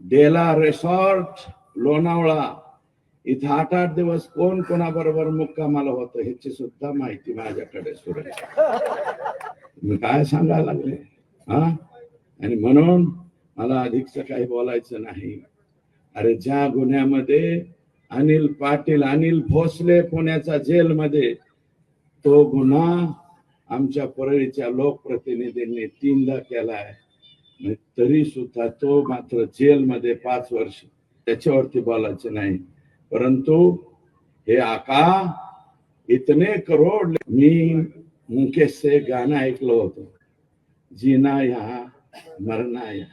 डेला रेसॉर्ट लोणावळा. इथं आठ आठ दिवस कोण कोणाबरोबर मुक्कामाला होतं ह्याची सुद्धा माहिती माझ्याकडे सुरेश मी काय सांगायला लागले? हा? आणि म्हणून मला अधिकच काही बोलायचं नाही. अरे ज्या गुन्ह्यामध्ये अनिल पाटील अनिल भोसले पुण्याचा जेलमध्ये तो गुन्हा आमच्या परळीच्या लोकप्रतिनिधींनी तीनदा केलाय. आहे तरी सुद्धा तो मात्र जेलमध्ये पाच वर्ष त्याच्यावरती बोलायचं नाही. परंतु हे आका इतने करोड मी मुकेश से गाणं ऐकलं होतं. जीना या मरना या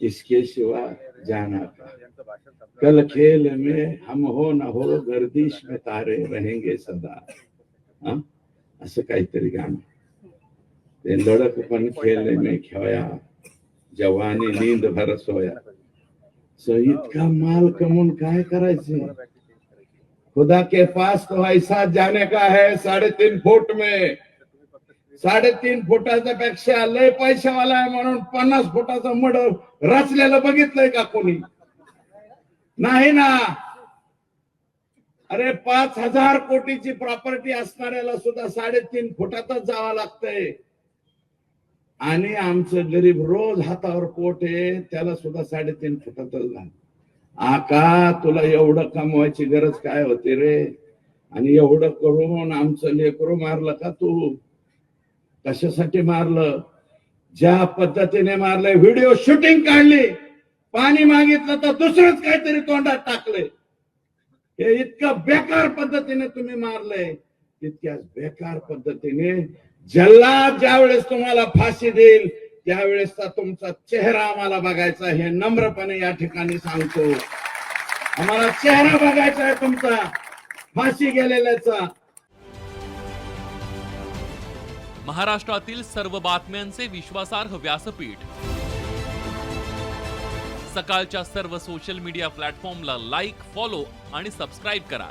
इसके सिवा जाना का कल खेल में हम हो न हो गर्दिश में तारे रहेंगे सदा. हा? असं काहीतरी गाणं. ते लढक पण खेळले में खेळया जवानी नींद भर सोया. सो इतका माल कमवून काय करायचे? खुदा के पास तो ऐसा जाने का है साढ़े तीन फुट में. साडेतीन फुटाच्या पेक्षा लय पैशावाला आहे म्हणून पन्नास फुटाचा मड रचलेलं बघितलंय का कोणी? नाही ना. अरे पाच हजार कोटीची प्रॉपर्टी असणाऱ्याला सुद्धा साडेतीन फुटातच जावं लागतंय. आणि आमचं गरीब रोज हातावर पोट आहे त्याला सुद्धा साडेतीन फुटातच झालं आका तुला एवढं कमवायची गरज काय होती रे? आणि एवढं करून आमचं लेकरू मारलं का तू? कशासाठी मारलं? ज्या पद्धतीने मारलंय व्हिडिओ शूटिंग काढली. पाणी मागितलं तर दुसरंच काहीतरी तोंडात टाकले हे इतकं बेकार पद्धतीने तुम्ही मारलंय. तितक्याच बेकार पद्धतीने जल्लाद ज्या वेळेस तुम्हाला फाशी देईल त्यावेळेसचा तुमचा चेहरा आम्हाला बघायचा हे नम्रपणे या ठिकाणी सांगतो. आम्हाला चेहरा बघायचा आहे तुमचा. फाशी गेलेल्याचा. महाराष्ट्रातील सर्व बातम्यांचे विश्वासार्ह व्यासपीठ. सकाळच्या सर्व सोशल मीडिया प्लॅटफॉर्मला लाईक फॉलो आणि सबस्क्राईब करा.